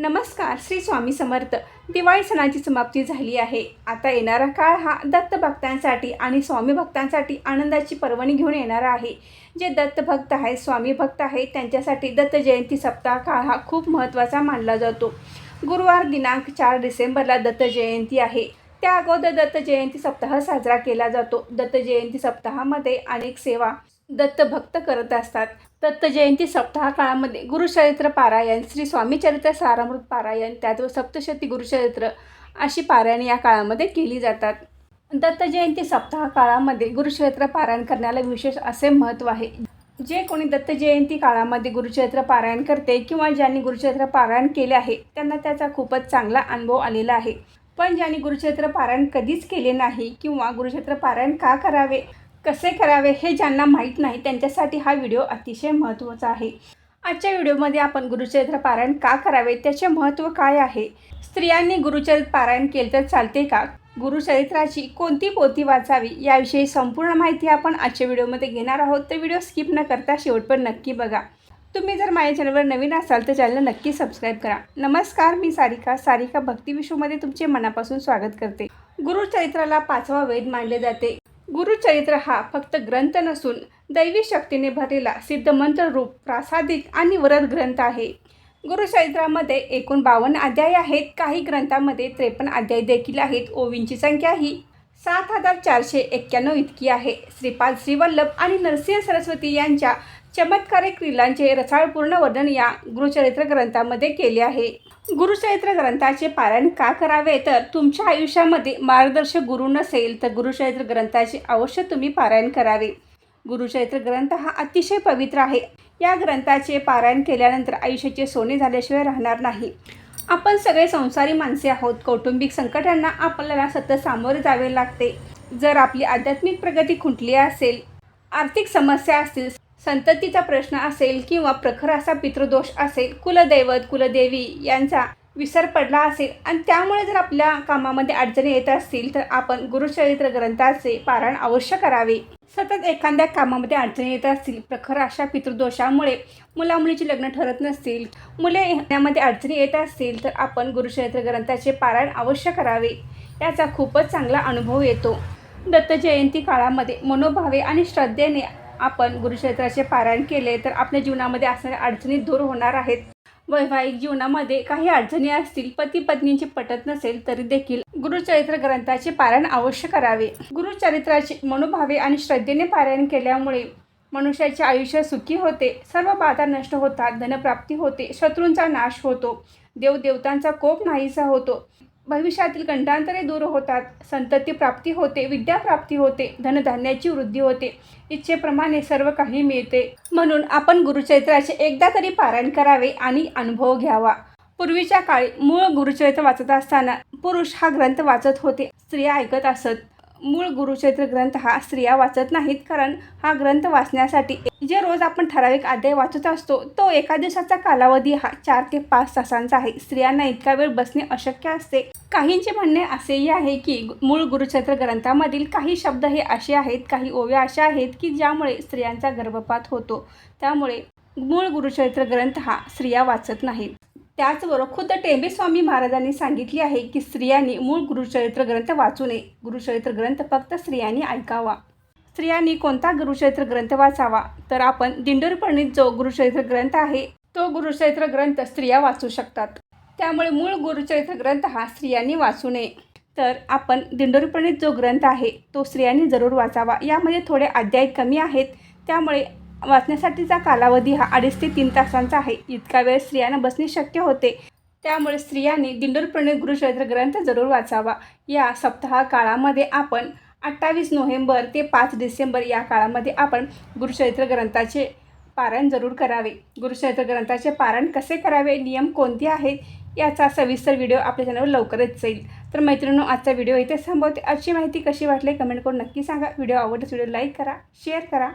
नमस्कार श्री स्वामी समर्थ. दिवाळी सणाची समाप्ती झाली आहे. आता येणारा काळ हा दत्त भक्तांसाठी आणि स्वामी भक्तांसाठी आनंदाची पर्वणी घेऊन येणारा आहे. जे दत्त भक्त आहेत स्वामी भक्त आहेत त्यांच्यासाठी दत्त जयंती सप्ताह काळ हा खूप महत्त्वाचा मानला जातो. गुरुवार दिनांक चार डिसेंबरला दत्त जयंती आहे. त्या अगोदर दत्त जयंती सप्ताह साजरा केला जातो. दत्त जयंती सप्ताहामध्ये अनेक सेवा दत्त भक्त करत असतात. दत्त जयंती सप्ताह काळामध्ये गुरुचरित्र पारायण श्री स्वामीचरित्र सारामृत पारायण त्याचबरोबर सप्तशती गुरुचरित्र अशी पारायण या काळामध्ये केली जातात. दत्त जयंती सप्ताह काळामध्ये गुरुचरित्र पारायण करण्याला विशेष असे महत्त्व आहे. जे कोणी दत्त जयंती काळामध्ये गुरुचरित्र पारायण करते किंवा ज्यांनी गुरुचरित्र पारायण केले आहे त्यांना त्याचा खूपच चांगला अनुभव आलेला आहे. पण ज्यांनी गुरुचरित्र पारायण कधीच केले नाही किंवा गुरुचरित्र पारायण का करावे कसे करावे हे ज्यांना माहीत नाही त्यांच्यासाठी हा व्हिडिओ अतिशय महत्त्वाचा आहे. आजच्या व्हिडिओमध्ये आपण गुरुचरित्र पारायण का करावे त्याचे महत्त्व काय आहे? स्त्रियांनी गुरुचरित पारायण केले तर चालते का? गुरुचरित्राची कोणती पोथी वाचावी याविषयी संपूर्ण माहिती आपण आजच्या व्हिडिओमध्ये घेणार आहोत. तर व्हिडिओ स्किप न करता शेवटपर्यंत नक्की बघा. तुम्ही जर माझ्या चॅनलवर नवीन असाल तर चॅनल नक्की सबस्क्राईब करा. नमस्कार मी सारिका. सारिका भक्ती विश्वमध्ये तुमचे मनापासून स्वागत करते. गुरुचरित्राला पाचवा वेद मानले जाते. गुरुचरित्र हा फक्त ग्रंथ नसून दैवी शक्तीने भरलेला सिद्धमंत्र रूप प्रासादिक आणि वरद ग्रंथ आहे. गुरुचरित्रामध्ये एकूण बावन्न अध्याय आहेत. काही ग्रंथामध्ये त्रेपन्न अध्याय देखील आहेत. ओवींची संख्या ही सात हजार चारशे एक्क्याण्णव इतकी आहे. श्रीपाद श्रीवल्लभ आणि नरसिंह सरस्वती यांच्या चमत्कारिक लीलांचे रसाळपूर्ण वर्णन या गुरुचरित्र ग्रंथामध्ये केले आहे. गुरुचरित्र ग्रंथाचे पारायण का करावे? तर तुमच्या आयुष्यामध्ये मार्गदर्शक गुरु नसेल तर गुरुचरित्र ग्रंथाचे अवश्य तुम्ही पारायण करावे. गुरुचरित्र ग्रंथ हा अतिशय पवित्र आहे. या ग्रंथाचे पारायण केल्यानंतर आयुष्याचे सोने झाल्याशिवाय राहणार नाही. आपण सगळे संसारी माणसे आहोत. कौटुंबिक संकटांना आपल्याला सतत सामोरे जावे लागते. जर आपली आध्यात्मिक प्रगती खुंटली असेल आर्थिक समस्या असतील संततीचा प्रश्न असेल किंवा प्रखर असा पितृदोष असेल कुलदैवत कुलदेवी यांचा विसर पडला असेल आणि त्यामुळे जर आपल्या कामामध्ये अडचणी येत असतील तर आपण गुरुचरित्र ग्रंथाचे पारायण अवश्य करावे. सतत एखाद्या कामामध्ये अडचणी येत असतील प्रखर अशा पितृदोषामुळे मुलामुलीची लग्न ठरत नसतील मुले यामध्ये अडचणी येत असतील तर आपण गुरुचरित्र ग्रंथाचे पारायण अवश्य करावे. याचा खूपच चांगला अनुभव येतो. दत्त जयंती काळामध्ये मनोभावे आणि श्रद्धेने आपण गुरुक्षेत्राचे पारायण केले तर आपल्या जीवनामध्ये असणाऱ्या अडचणी दूर होणार आहेत. वैवाहिक जीवनामध्ये काही अडचणी असतील पती पत्नींची पटत नसेल तरी देखील गुरुचरित्र ग्रंथाचे पारायण अवश्य करावे. गुरुचरित्राचे मनोभावे आणि श्रद्धेने पारायण केल्यामुळे मनुष्याचे आयुष्य सुखी होते. सर्व बाधा नष्ट होतात धनप्राप्ती होते शत्रूंचा नाश होतो देवदेवतांचा कोप नाहीसा होतो. भविष्यातील कंठांतरे दूर होतात. संतती प्राप्ती होते विद्याप्राप्ती होते धनधान्याची वृद्धी होते. इच्छेप्रमाणे सर्व काही मिळते. म्हणून आपण गुरुचरित्राचे एकदा तरी पारायण करावे आणि अनुभव घ्यावा. पूर्वीच्या काळी मूळ गुरुचरित्र वाचत असताना पुरुष हा ग्रंथ वाचत होते स्त्रिया ऐकत असत. मूळ गुरुक्षेत्र ग्रंथ हा स्त्रिया वाचत नाहीत कारण हा ग्रंथ वाचण्यासाठी जे रोज आपण ठराविक अध्याय वाचत असतो तो एका दिवसाचा कालावधी हा चार ते पाच तासांचा आहे. स्त्रियांना इतका वेळ बसणे अशक्य असते. काहींचे म्हणणे असेही आहे की मूळ गुरुक्षेत्र ग्रंथामधील काही शब्द हे असे आहेत काही ओव्या अशा आहेत की ज्यामुळे स्त्रियांचा गर्भपात होतो. त्यामुळे मूळ गुरुचरित्र ग्रंथ हा स्त्रिया वाचत नाहीत त्याचबरोबर खुद्द टेंबेस्वामी महाराजांनी सांगितले आहे की स्त्रियांनी मूळ गुरुचरित्र ग्रंथ वाचू नये. गुरुचरित्र ग्रंथ फक्त स्त्रियांनी ऐकावा. स्त्रियांनी कोणता गुरुचरित्र ग्रंथ वाचावा? तर आपण दिंडोरपणीत जो गुरुचरित्र ग्रंथ आहे तो गुरुचरित्र ग्रंथ स्त्रिया वाचू शकतात. त्यामुळे मूळ गुरुचरित्र ग्रंथ हा स्त्रियांनी वाचू नये. तर आपण दिंडोरपणीत जो ग्रंथ आहे तो स्त्रियांनी जरूर वाचावा. यामध्ये थोडे अध्याय कमी आहेत. त्यामुळे वाचण्यासाठीचा कालावधी हा अडीच ते तीन तासांचा आहे. इतका वेळ स्त्रियांना बसणे शक्य होते. त्यामुळे स्त्रियांनी दिंडोरप्रणित गुरुचरित्र ग्रंथ जरूर वाचावा. या सप्ताह काळामध्ये आपण अठ्ठावीस नोव्हेंबर ते पाच डिसेंबर या काळामध्ये आपण गुरुचरित्र ग्रंथाचे पारायण जरूर करावे. गुरुचरित्र ग्रंथाचे पारायण कसे करावे? नियम कोणते आहेत? याचा सविस्तर व्हिडिओ आपल्या चॅनलवर लवकरच जाईल. तर मैत्रिणींनो आजचा व्हिडिओ इथे संपवते. अशी माहिती कशी वाटली कमेंट करून नक्की सांगा. व्हिडिओ आवडल्यास व्हिडिओ लाईक करा शेअर करा.